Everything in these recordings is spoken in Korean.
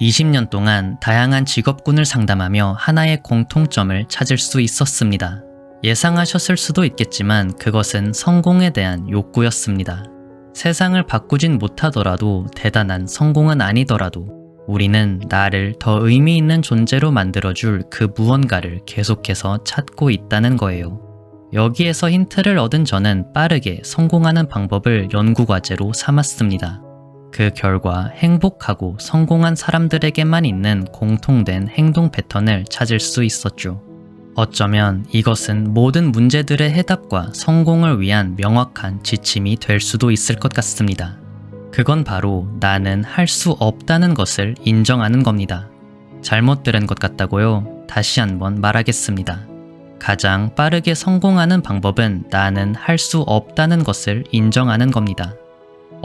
20년 동안 다양한 직업군을 상담하며 하나의 공통점을 찾을 수 있었습니다. 예상하셨을 수도 있겠지만 그것은 성공에 대한 욕구였습니다. 세상을 바꾸진 못하더라도 대단한 성공은 아니더라도 우리는 나를 더 의미 있는 존재로 만들어줄 그 무언가를 계속해서 찾고 있다는 거예요. 여기에서 힌트를 얻은 저는 빠르게 성공하는 방법을 연구과제로 삼았습니다. 그 결과 행복하고 성공한 사람들에게만 있는 공통된 행동 패턴을 찾을 수 있었죠. 어쩌면 이것은 모든 문제들의 해답과 성공을 위한 명확한 지침이 될 수도 있을 것 같습니다. 그건 바로 나는 할 수 없다는 것을 인정하는 겁니다. 잘못 들은 것 같다고요? 다시 한번 말하겠습니다. 가장 빠르게 성공하는 방법은 나는 할 수 없다는 것을 인정하는 겁니다.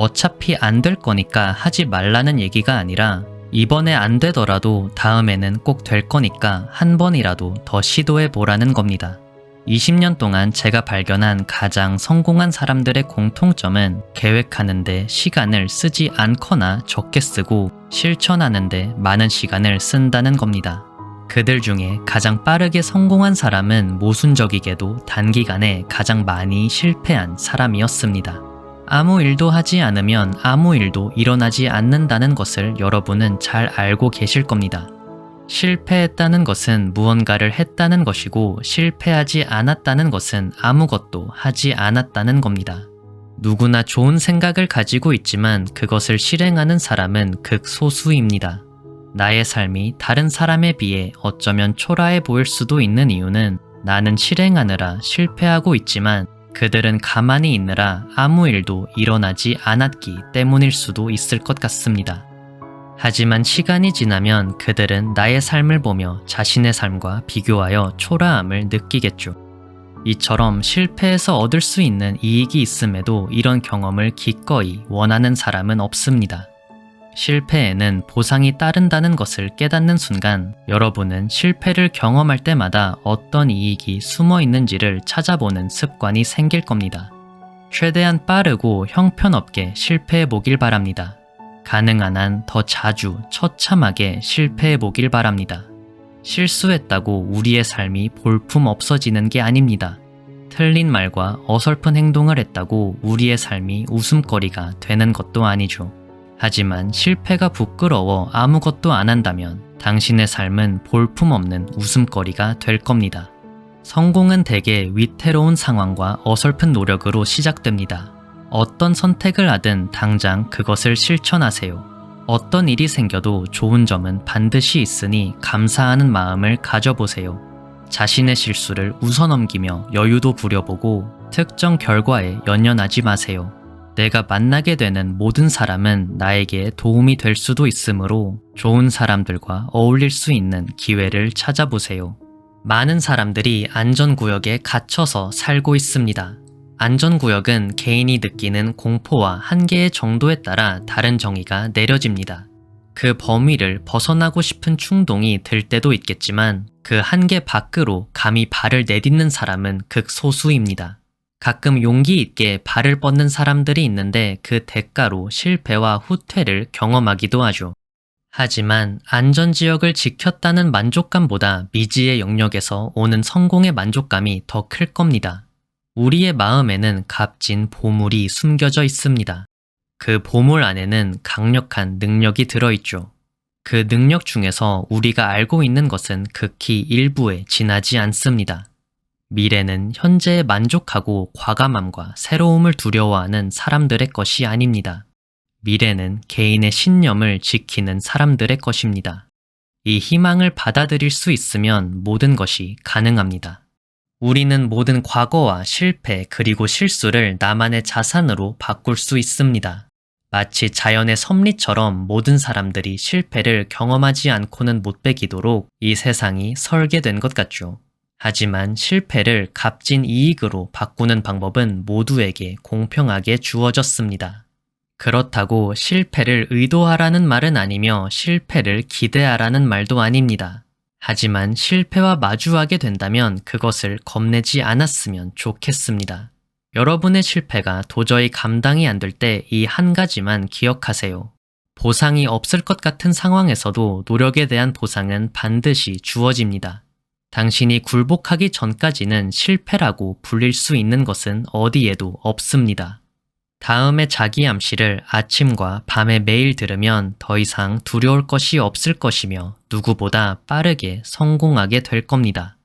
어차피 안 될 거니까 하지 말라는 얘기가 아니라 이번에 안 되더라도 다음에는 꼭 될 거니까 한 번이라도 더 시도해 보라는 겁니다. 20년 동안 제가 발견한 가장 성공한 사람들의 공통점은 계획하는데 시간을 쓰지 않거나 적게 쓰고 실천하는데 많은 시간을 쓴다는 겁니다. 그들 중에 가장 빠르게 성공한 사람은 모순적이게도 단기간에 가장 많이 실패한 사람이었습니다. 아무 일도 하지 않으면 아무 일도 일어나지 않는다는 것을 여러분은 잘 알고 계실 겁니다. 실패했다는 것은 무언가를 했다는 것이고 실패하지 않았다는 것은 아무것도 하지 않았다는 겁니다. 누구나 좋은 생각을 가지고 있지만 그것을 실행하는 사람은 극소수입니다. 나의 삶이 다른 사람에 비해 어쩌면 초라해 보일 수도 있는 이유는 나는 실행하느라 실패하고 있지만 그들은 가만히 있느라 아무 일도 일어나지 않았기 때문일 수도 있을 것 같습니다. 하지만 시간이 지나면 그들은 나의 삶을 보며 자신의 삶과 비교하여 초라함을 느끼겠죠. 이처럼 실패해서 얻을 수 있는 이익이 있음에도 이런 경험을 기꺼이 원하는 사람은 없습니다. 실패에는 보상이 따른다는 것을 깨닫는 순간 여러분은 실패를 경험할 때마다 어떤 이익이 숨어 있는지를 찾아보는 습관이 생길 겁니다. 최대한 빠르고 형편없게 실패해 보길 바랍니다. 가능한 한 더 자주 처참하게 실패해 보길 바랍니다. 실수했다고 우리의 삶이 볼품 없어지는 게 아닙니다. 틀린 말과 어설픈 행동을 했다고 우리의 삶이 웃음거리가 되는 것도 아니죠. 하지만 실패가 부끄러워 아무것도 안 한다면 당신의 삶은 볼품없는 웃음거리가 될 겁니다. 성공은 대개 위태로운 상황과 어설픈 노력으로 시작됩니다. 어떤 선택을 하든 당장 그것을 실천하세요. 어떤 일이 생겨도 좋은 점은 반드시 있으니 감사하는 마음을 가져보세요. 자신의 실수를 웃어넘기며 여유도 부려보고 특정 결과에 연연하지 마세요. 내가 만나게 되는 모든 사람은 나에게 도움이 될 수도 있으므로 좋은 사람들과 어울릴 수 있는 기회를 찾아보세요. 많은 사람들이 안전구역에 갇혀서 살고 있습니다. 안전구역은 개인이 느끼는 공포와 한계의 정도에 따라 다른 정의가 내려집니다. 그 범위를 벗어나고 싶은 충동이 들 때도 있겠지만 그 한계 밖으로 감히 발을 내딛는 사람은 극소수입니다. 가끔 용기 있게 발을 뻗는 사람들이 있는데 그 대가로 실패와 후퇴를 경험하기도 하죠. 하지만 안전지역을 지켰다는 만족감보다 미지의 영역에서 오는 성공의 만족감이 더 클 겁니다. 우리의 마음에는 값진 보물이 숨겨져 있습니다. 그 보물 안에는 강력한 능력이 들어있죠. 그 능력 중에서 우리가 알고 있는 것은 극히 일부에 지나지 않습니다. 미래는 현재에 만족하고 과감함과 새로움을 두려워하는 사람들의 것이 아닙니다. 미래는 개인의 신념을 지키는 사람들의 것입니다. 이 희망을 받아들일 수 있으면 모든 것이 가능합니다. 우리는 모든 과거와 실패 그리고 실수를 나만의 자산으로 바꿀 수 있습니다. 마치 자연의 섭리처럼 모든 사람들이 실패를 경험하지 않고는 못 베기도록 이 세상이 설계된 것 같죠. 하지만 실패를 값진 이익으로 바꾸는 방법은 모두에게 공평하게 주어졌습니다. 그렇다고 실패를 의도하라는 말은 아니며 실패를 기대하라는 말도 아닙니다. 하지만 실패와 마주하게 된다면 그것을 겁내지 않았으면 좋겠습니다. 여러분의 실패가 도저히 감당이 안 될 때 이 한 가지만 기억하세요. 보상이 없을 것 같은 상황에서도 노력에 대한 보상은 반드시 주어집니다. 당신이 굴복하기 전까지는 실패라고 불릴 수 있는 것은 어디에도 없습니다. 다음에 자기 암시를 아침과 밤에 매일 들으면 더 이상 두려울 것이 없을 것이며 누구보다 빠르게 성공하게 될 겁니다.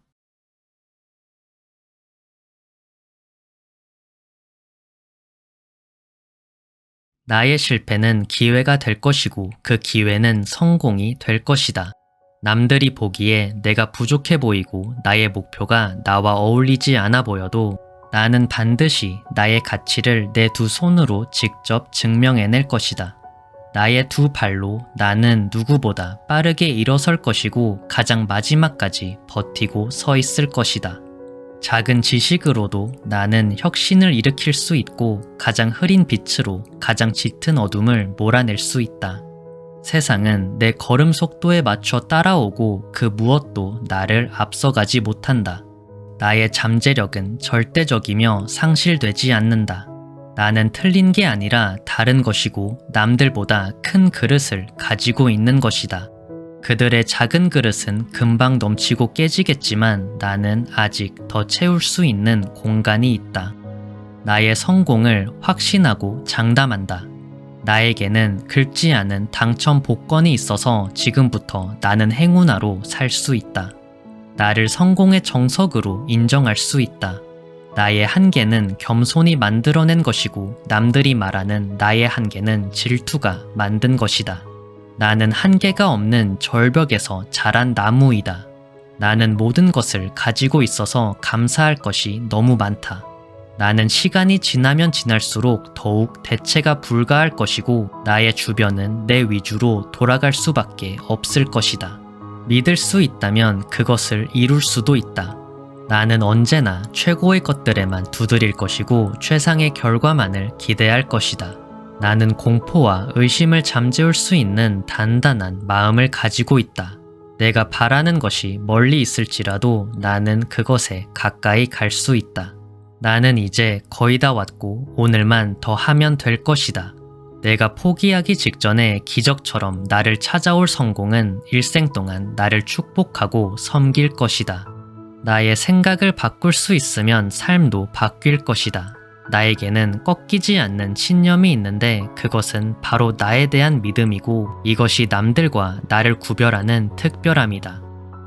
나의 실패는 기회가 될 것이고 그 기회는 성공이 될 것이다. 남들이 보기에 내가 부족해 보이고 나의 목표가 나와 어울리지 않아 보여도 나는 반드시 나의 가치를 내 두 손으로 직접 증명해낼 것이다. 나의 두 발로 나는 누구보다 빠르게 일어설 것이고 가장 마지막까지 버티고 서 있을 것이다. 작은 지식으로도 나는 혁신을 일으킬 수 있고 가장 흐린 빛으로 가장 짙은 어둠을 몰아낼 수 있다. 세상은 내 걸음 속도에 맞춰 따라오고 그 무엇도 나를 앞서가지 못한다. 나의 잠재력은 절대적이며 상실되지 않는다. 나는 틀린 게 아니라 다른 것이고 남들보다 큰 그릇을 가지고 있는 것이다. 그들의 작은 그릇은 금방 넘치고 깨지겠지만 나는 아직 더 채울 수 있는 공간이 있다. 나의 성공을 확신하고 장담한다. 나에게는 긁지 않은 당첨 복권이 있어서 지금부터 나는 행운아로 살 수 있다. 나를 성공의 정석으로 인정할 수 있다. 나의 한계는 겸손히 만들어낸 것이고 남들이 말하는 나의 한계는 질투가 만든 것이다. 나는 한계가 없는 절벽에서 자란 나무이다. 나는 모든 것을 가지고 있어서 감사할 것이 너무 많다. 나는 시간이 지나면 지날수록 더욱 대체가 불가할 것이고 나의 주변은 내 위주로 돌아갈 수밖에 없을 것이다. 믿을 수 있다면 그것을 이룰 수도 있다. 나는 언제나 최고의 것들에만 두드릴 것이고 최상의 결과만을 기대할 것이다. 나는 공포와 의심을 잠재울 수 있는 단단한 마음을 가지고 있다. 내가 바라는 것이 멀리 있을지라도 나는 그것에 가까이 갈 수 있다. 나는 이제 거의 다 왔고 오늘만 더 하면 될 것이다. 내가 포기하기 직전에 기적처럼 나를 찾아올 성공은 일생 동안 나를 축복하고 섬길 것이다. 나의 생각을 바꿀 수 있으면 삶도 바뀔 것이다. 나에게는 꺾이지 않는 신념이 있는데 그것은 바로 나에 대한 믿음이고 이것이 남들과 나를 구별하는 특별함이다.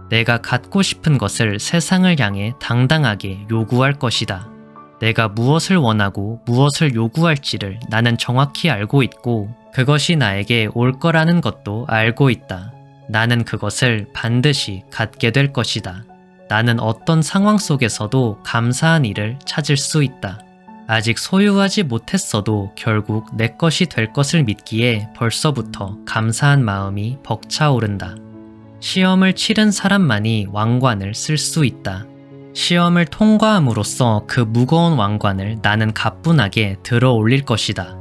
내가 갖고 싶은 것을 세상을 향해 당당하게 요구할 것이다. 내가 무엇을 원하고 무엇을 요구할지를 나는 정확히 알고 있고 그것이 나에게 올 거라는 것도 알고 있다. 나는 그것을 반드시 갖게 될 것이다. 나는 어떤 상황 속에서도 감사한 일을 찾을 수 있다. 아직 소유하지 못했어도 결국 내 것이 될 것을 믿기에 벌써부터 감사한 마음이 벅차오른다. 시험을 치른 사람만이 왕관을 쓸 수 있다. 시험을 통과함으로써 그 무거운 왕관을 나는 가뿐하게 들어 올릴 것이다.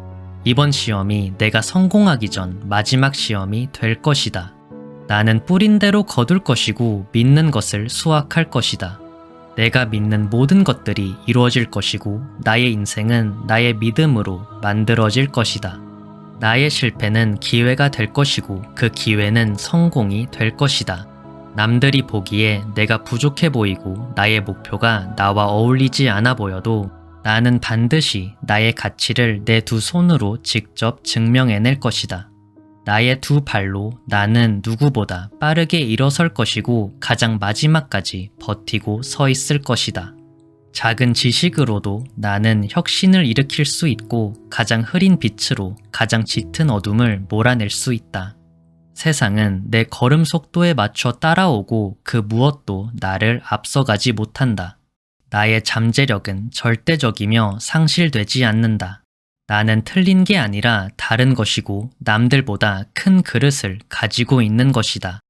이번 시험이 내가 성공하기 전 마지막 시험이 될 것이다. 나는 뿌린 대로 거둘 것이고 믿는 것을 수확할 것이다. 내가 믿는 모든 것들이 이루어질 것이고 나의 인생은 나의 믿음으로 만들어질 것이다. 나의 실패는 기회가 될 것이고 그 기회는 성공이 될 것이다. 남들이 보기에 내가 부족해 보이고 나의 목표가 나와 어울리지 않아 보여도 나는 반드시 나의 가치를 내 두 손으로 직접 증명해낼 것이다. 나의 두 발로 나는 누구보다 빠르게 일어설 것이고 가장 마지막까지 버티고 서 있을 것이다. 작은 지식으로도 나는 혁신을 일으킬 수 있고 가장 흐린 빛으로 가장 짙은 어둠을 몰아낼 수 있다. 세상은 내 걸음 속도에 맞춰 따라오고 그 무엇도 나를 앞서가지 못한다. 나의 잠재력은 절대적이며 상실되지 않는다. 나는 틀린 게 아니라 다른 것이고 남들보다 큰 그릇을 가지고 있는 것이다.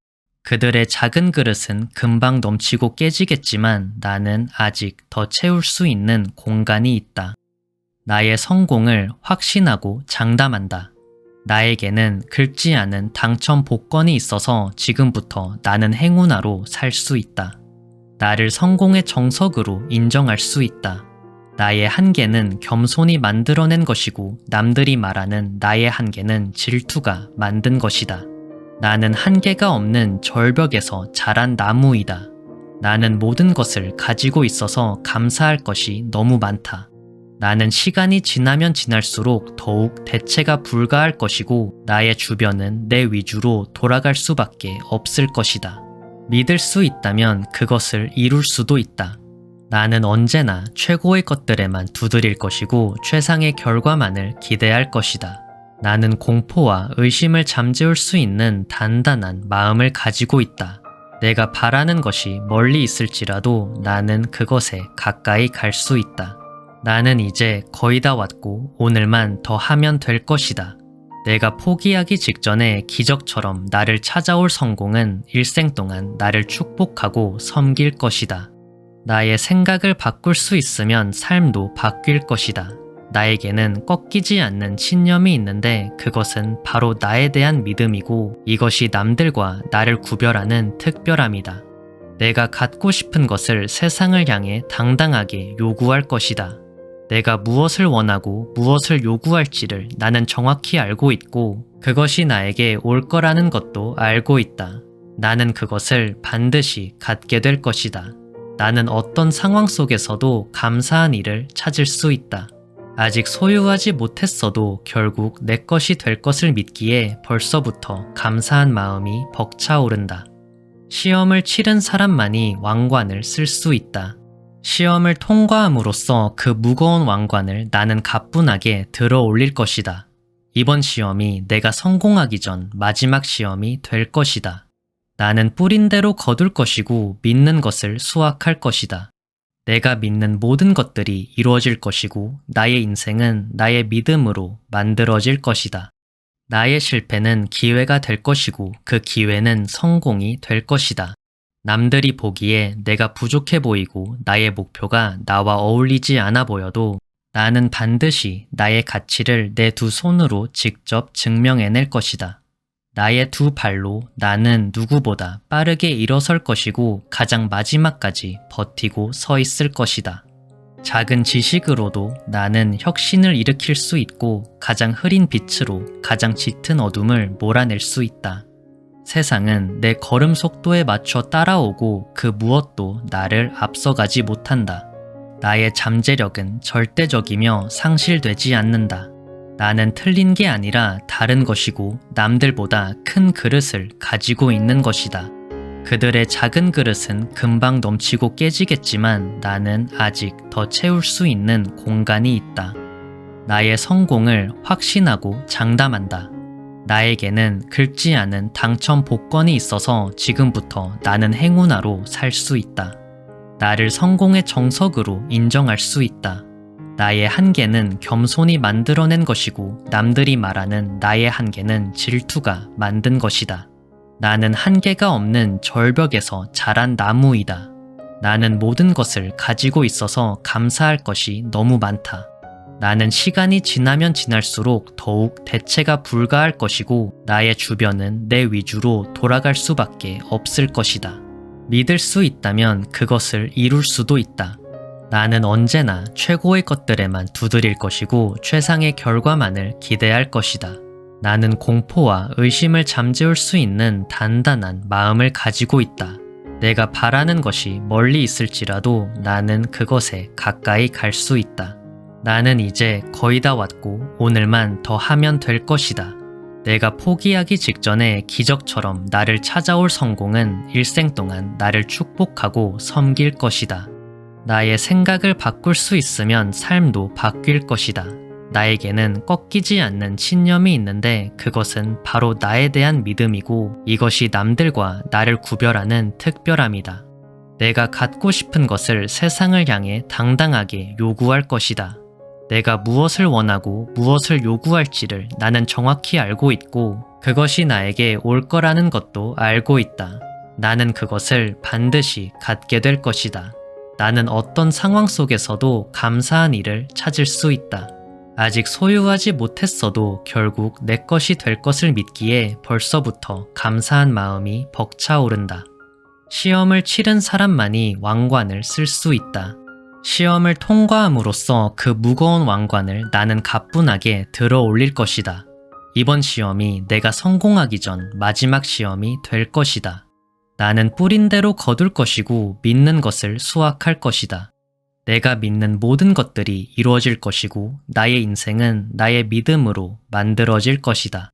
그들의 작은 그릇은 금방 넘치고 깨지겠지만 나는 아직 더 채울 수 있는 공간이 있다. 나의 성공을 확신하고 장담한다. 나에게는 긁지 않은 당첨 복권이 있어서 지금부터 나는 행운아로 살 수 있다. 나를 성공의 정석으로 인정할 수 있다. 나의 한계는 겸손이 만들어낸 것이고 남들이 말하는 나의 한계는 질투가 만든 것이다. 나는 한계가 없는 절벽에서 자란 나무이다. 나는 모든 것을 가지고 있어서 감사할 것이 너무 많다. 나는 시간이 지나면 지날수록 더욱 대체가 불가할 것이고 나의 주변은 내 위주로 돌아갈 수밖에 없을 것이다. 믿을 수 있다면 그것을 이룰 수도 있다. 나는 언제나 최고의 것들에만 두드릴 것이고 최상의 결과만을 기대할 것이다. 나는 공포와 의심을 잠재울 수 있는 단단한 마음을 가지고 있다. 내가 바라는 것이 멀리 있을지라도 나는 그것에 가까이 갈 수 있다. 나는 이제 거의 다 왔고 오늘만 더 하면 될 것이다. 내가 포기하기 직전에 기적처럼 나를 찾아올 성공은 일생 동안 나를 축복하고 섬길 것이다. 나의 생각을 바꿀 수 있으면 삶도 바뀔 것이다. 나에게는 꺾이지 않는 신념이 있는데 그것은 바로 나에 대한 믿음이고 이것이 남들과 나를 구별하는 특별함이다. 내가 갖고 싶은 것을 세상을 향해 당당하게 요구할 것이다. 내가 무엇을 원하고 무엇을 요구할지를 나는 정확히 알고 있고 그것이 나에게 올 거라는 것도 알고 있다. 나는 그것을 반드시 갖게 될 것이다. 나는 어떤 상황 속에서도 감사한 일을 찾을 수 있다. 아직 소유하지 못했어도 결국 내 것이 될 것을 믿기에 벌써부터 감사한 마음이 벅차오른다. 시험을 치른 사람만이 왕관을 쓸 수 있다. 시험을 통과함으로써 그 무거운 왕관을 나는 가뿐하게 들어 올릴 것이다. 이번 시험이 내가 성공하기 전 마지막 시험이 될 것이다. 나는 뿌린 대로 거둘 것이고 믿는 것을 수확할 것이다. 내가 믿는 모든 것들이 이루어질 것이고 나의 인생은 나의 믿음으로 만들어질 것이다. 나의 실패는 기회가 될 것이고 그 기회는 성공이 될 것이다. 남들이 보기에 내가 부족해 보이고 나의 목표가 나와 어울리지 않아 보여도 나는 반드시 나의 가치를 내 두 손으로 직접 증명해낼 것이다. 나의 두 발로 나는 누구보다 빠르게 일어설 것이고 가장 마지막까지 버티고 서 있을 것이다. 작은 지식으로도 나는 혁신을 일으킬 수 있고 가장 흐린 빛으로 가장 짙은 어둠을 몰아낼 수 있다. 세상은 내 걸음 속도에 맞춰 따라오고 그 무엇도 나를 앞서가지 못한다. 나의 잠재력은 절대적이며 상실되지 않는다. 나는 틀린 게 아니라 다른 것이고 남들보다 큰 그릇을 가지고 있는 것이다. 그들의 작은 그릇은 금방 넘치고 깨지겠지만 나는 아직 더 채울 수 있는 공간이 있다. 나의 성공을 확신하고 장담한다. 나에게는 긁지 않은 당첨 복권이 있어서 지금부터 나는 행운아로 살 수 있다. 나를 성공의 정석으로 인정할 수 있다. 나의 한계는 겸손이 만들어낸 것이고 남들이 말하는 나의 한계는 질투가 만든 것이다. 나는 한계가 없는 절벽에서 자란 나무이다. 나는 모든 것을 가지고 있어서 감사할 것이 너무 많다. 나는 시간이 지나면 지날수록 더욱 대체가 불가할 것이고 나의 주변은 내 위주로 돌아갈 수밖에 없을 것이다. 믿을 수 있다면 그것을 이룰 수도 있다. 나는 언제나 최고의 것들에만 두드릴 것이고 최상의 결과만을 기대할 것이다. 나는 공포와 의심을 잠재울 수 있는 단단한 마음을 가지고 있다. 내가 바라는 것이 멀리 있을지라도 나는 그것에 가까이 갈 수 있다. 나는 이제 거의 다 왔고 오늘만 더 하면 될 것이다. 내가 포기하기 직전에 기적처럼 나를 찾아올 성공은 일생 동안 나를 축복하고 섬길 것이다. 나의 생각을 바꿀 수 있으면 삶도 바뀔 것이다. 나에게는 꺾이지 않는 신념이 있는데 그것은 바로 나에 대한 믿음이고 이것이 남들과 나를 구별하는 특별함이다. 내가 갖고 싶은 것을 세상을 향해 당당하게 요구할 것이다. 내가 무엇을 원하고 무엇을 요구할지를 나는 정확히 알고 있고 그것이 나에게 올 거라는 것도 알고 있다. 나는 그것을 반드시 갖게 될 것이다. 나는 어떤 상황 속에서도 감사한 일을 찾을 수 있다. 아직 소유하지 못했어도 결국 내 것이 될 것을 믿기에 벌써부터 감사한 마음이 벅차오른다. 시험을 치른 사람만이 왕관을 쓸 수 있다. 시험을 통과함으로써 그 무거운 왕관을 나는 가뿐하게 들어 올릴 것이다. 이번 시험이 내가 성공하기 전 마지막 시험이 될 것이다. 나는 뿌린 대로 거둘 것이고 믿는 것을 수확할 것이다. 내가 믿는 모든 것들이 이루어질 것이고 나의 인생은 나의 믿음으로 만들어질 것이다.